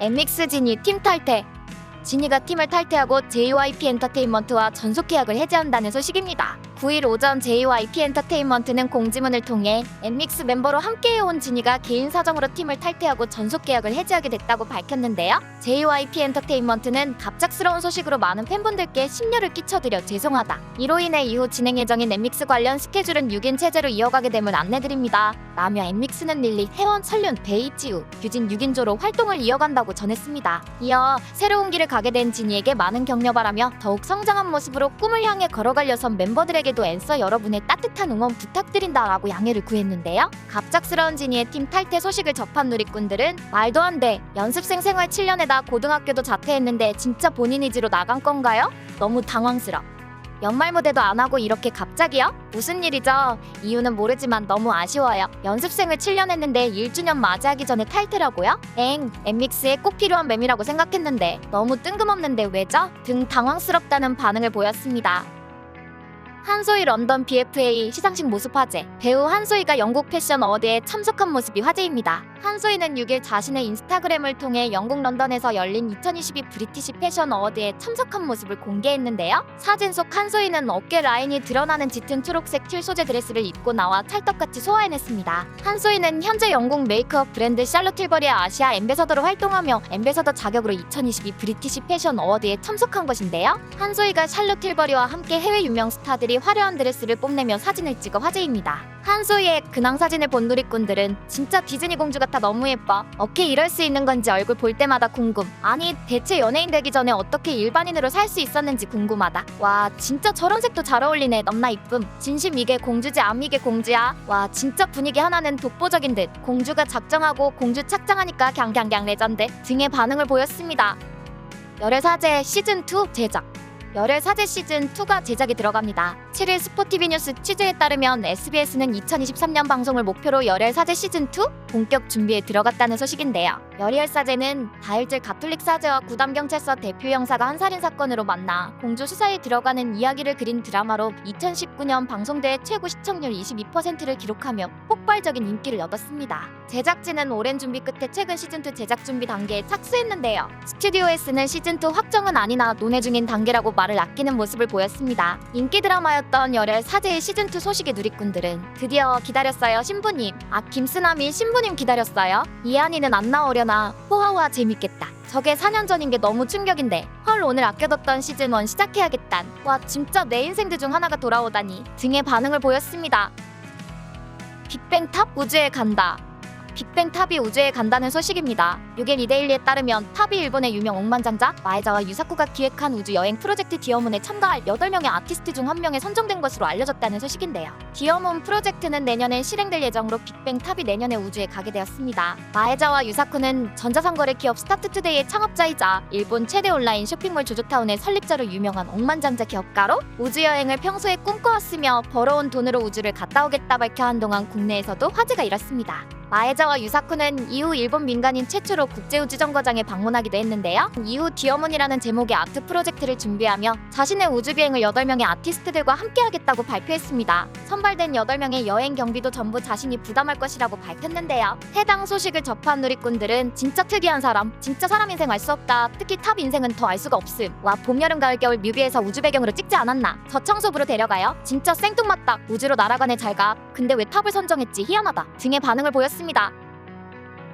엠믹스 진이 팀 탈퇴. 진이가 팀을 탈퇴하고 JYP 엔터테인먼트와 전속 계약을 해지한다는 소식입니다. 9일 오전 JYP 엔터테인먼트는 공지문을 통해 엠믹스 멤버로 함께해온 진이가 개인 사정으로 팀을 탈퇴하고 전속 계약을 해지하게 됐다고 밝혔는데요. JYP 엔터테인먼트는 갑작스러운 소식으로 많은 팬분들께 심려를 끼쳐드려 죄송하다. 이로 인해 이후 진행 예정인 엠믹스 관련 스케줄은 6인 체제로 이어가게 됨을 안내드립니다. 라며 엠믹스는 릴리, 혜원, 설륜, 베이지우, 유진 6인조로 활동을 이어간다고 전했습니다. 이어 새로운 길을 가게 된 진이에게 많은 격려 바라며 더욱 성장한 모습으로 꿈을 향해 걸어갈 여성 멤버들에게 도 앤서 여러분의 따뜻한 응원 부탁드린다라고 양해를 구했는데요. 갑작스러운 진이의 팀 탈퇴 소식을 접한 누리꾼들은 말도 안 돼. 연습생 생활 7년에다 고등학교도 자퇴했는데 진짜 본인 의지로 나간 건가요? 너무 당황스러. 연말 무대도 안 하고 이렇게 갑자기요? 무슨 일이죠? 이유는 모르지만 너무 아쉬워요. 연습생을 7년 했는데 1주년 맞이하기 전에 탈퇴라고요? 엥, 엠믹스에 꼭 필요한 맴이라고 생각했는데 너무 뜬금없는데 왜죠? 등 당황스럽다는 반응을 보였습니다. 한소희 런던 BFA 시상식 모습 화제. 배우 한소희가 영국 패션 어워드에 참석한 모습이 화제입니다. 한소희는 6일 자신의 인스타그램을 통해 영국 런던에서 열린 2022 브리티시 패션 어워드에 참석한 모습을 공개했는데요. 사진 속 한소희는 어깨 라인이 드러나는 짙은 초록색 틸 소재 드레스를 입고 나와 찰떡같이 소화해냈습니다. 한소희는 현재 영국 메이크업 브랜드 샬롯 틸버리의 아시아 엠베서더로 활동하며 엠베서더 자격으로 2022 브리티시 패션 어워드에 참석한 것인데요. 한소희가 샬롯 틸버리와 함께 해외 유명 스타들이 화려한 드레스를 뽐내며 사진을 찍어 화제입니다. 한소희의 근황 사진을 본 누리꾼들은 진짜 디즈니 공주 같아 너무 예뻐. 어떻게 이럴 수 있는 건지 얼굴 볼 때마다 궁금. 아니 대체 연예인 되기 전에 어떻게 일반인으로 살 수 있었는지 궁금하다. 와 진짜 저런 색도 잘 어울리네. 넘나 이쁨. 진심 이게 공주지 암 이게 공주야. 와 진짜 분위기 하나는 독보적인 듯. 공주가 작정하고 공주 착장하니까 갱갱갱 레전드. 등의 반응을 보였습니다. 열애사제 시즌2 제작 열애 사제 시즌 2가 제작이 들어갑니다. 7일 스포티비 뉴스 취재에 따르면 SBS는 2023년 방송을 목표로 열애사제 시즌2 본격 준비에 들어갔다는 소식인데요. 열애사제는 다일절 가톨릭 사제와 구담경찰서 대표 형사가 한 살인 사건으로 만나 공조 수사에 들어가는 이야기를 그린 드라마로 2019년 방송대 최고 시청률 22%를 기록하며 폭발적인 인기를 얻었습니다. 제작진은 오랜 준비 끝에 최근 시즌2 제작 준비 단계에 착수했는데요. 스튜디오에서는 시즌2 확정은 아니나 논의 중인 단계라고 말을 아끼는 모습을 보였습니다. 인기 드라마였던 열혈 사제의 시즌2 소식의 누리꾼들은 드디어 기다렸어요 신부님. 아 김쓰남이 신부님 기다렸어요. 이한이는 안 나오려나 호하호하 재밌겠다. 저게 4년 전인 게 너무 충격인데 헐 오늘 아껴뒀던 시즌 1 시작해야겠단 와 진짜 내 인생들 중 하나가 돌아오다니 등의 반응을 보였습니다 빅뱅 탑 우주에 간다 빅뱅 탑이 우주에 간다는 소식입니다. 6일 리데일리에 따르면 탑이 일본의 유명 억만장자 마에자와 유사쿠가 기획한 우주 여행 프로젝트 디어문에 참가할 8명의 아티스트 중 한 명에 선정된 것으로 알려졌다는 소식인데요. 디어문 프로젝트는 내년에 실행될 예정으로 빅뱅 탑이 내년에 우주에 가게 되었습니다. 마에자와 유사쿠는 전자상거래 기업 스타트투데이의 창업자이자 일본 최대 온라인 쇼핑몰 조조타운의 설립자로 유명한 억만장자 기업가로 우주 여행을 평소에 꿈꿔왔으며 벌어온 돈으로 우주를 갔다 오겠다 밝혀 한동안 국내에서도 화제가 일었습니다. 마에자와 유사쿠는 이후 일본 민간인 최초로 국제우주정거장에 방문하기도 했는데요. 이후 디어문이라는 제목의 아트 프로젝트를 준비하며 자신의 우주비행을 8명의 아티스트들과 함께하겠다고 발표했습니다. 선발된 8명의 여행 경비도 전부 자신이 부담할 것이라고 밝혔는데요. 해당 소식을 접한 누리꾼들은 진짜 특이한 사람, 진짜 사람 인생 알 수 없다. 특히 탑 인생은 더 알 수가 없음. 와 봄, 여름, 가을, 겨울 뮤비에서 우주 배경으로 찍지 않았나? 저 청소부로 데려가요. 진짜 생뚱맞다. 우주로 날아가네 잘가. 근데 왜 탑을 선정했지? 희한하다. 등의 반응을 보였습니다.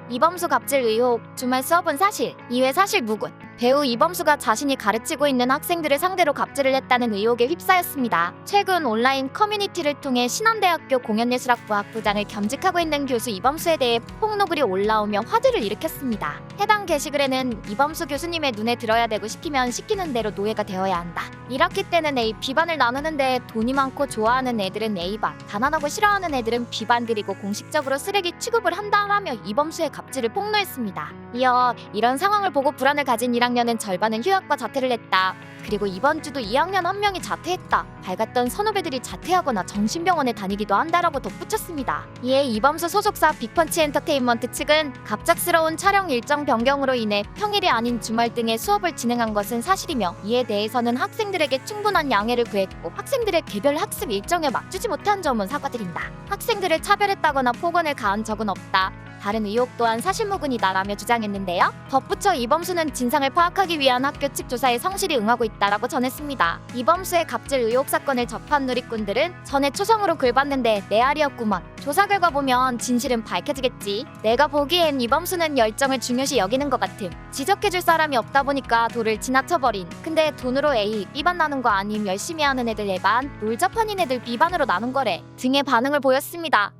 이범수 갑질 의혹, 주말 수업은 사실, 이외 사실 무근. 배우 이범수가 자신이 가르치고 있는 학생들을 상대로 갑질을 했다는 의혹에 휩싸였습니다. 최근 온라인 커뮤니티를 통해 신한대학교 공연예술학부 학부장을 겸직하고 있는 교수 이범수에 대해 폭로글이 올라오며 화제를 일으켰습니다. 해당 게시글에는 이범수 교수님의 눈에 들어야 되고 시키면 시키는 대로 노예가 되어야 한다. 1학기 때는 A, B반을 나누는데 돈이 많고 좋아하는 애들은 A반, 가난하고 싫어하는 애들은 B반 그리고 공식적으로 쓰레기 취급을 한다라며 이범수의 갑질을 폭로했습니다. 이어 이런 상황을 보고 불안을 가진 1학년은 절반은 휴학과 자퇴를 했다. 그리고 이번 주도 2학년 한 명이 자퇴했다. 밝았던 선후배들이 자퇴하거나 정신병원에 다니기도 한다라고 덧붙였습니다. 이에 이범수 소속사 빅펀치 엔터테인먼트 측은 갑작스러운 촬영 일정 변경으로 인해 평일이 아닌 주말 등의 수업을 진행한 것은 사실이며 이에 대해서는 학생들 학생들에게 충분한 양해를 구했고 학생들의 개별 학습 일정에 맞추지 못한 점은 사과드린다. 학생들을 차별했다거나 폭언을 가한 적은 없다. 다른 의혹 또한 사실무근이다라며 주장했는데요. 덧붙여 이범수는 진상을 파악하기 위한 학교 측 조사에 성실히 응하고 있다라고 전했습니다. 이범수의 갑질 의혹 사건을 접한 누리꾼들은 전에 초성으로 글 봤는데 내 알이었구먼. 조사 결과 보면 진실은 밝혀지겠지. 내가 보기엔 이범수는 열정을 중요시 여기는 것 같음. 지적해줄 사람이 없다 보니까 돌을 지나쳐버린. 근데 돈으로 A, B반 나눈 거 아님 열심히 하는 애들 A반, 롤잡판인 애들 B반으로 나눈 거래. 등의 반응을 보였습니다.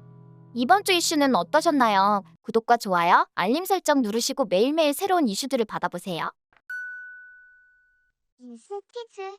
이번 주 이슈는 어떠셨나요? 구독과 좋아요, 알림 설정 누르시고 매일매일 새로운 이슈들을 받아보세요. 뉴스 퀴즈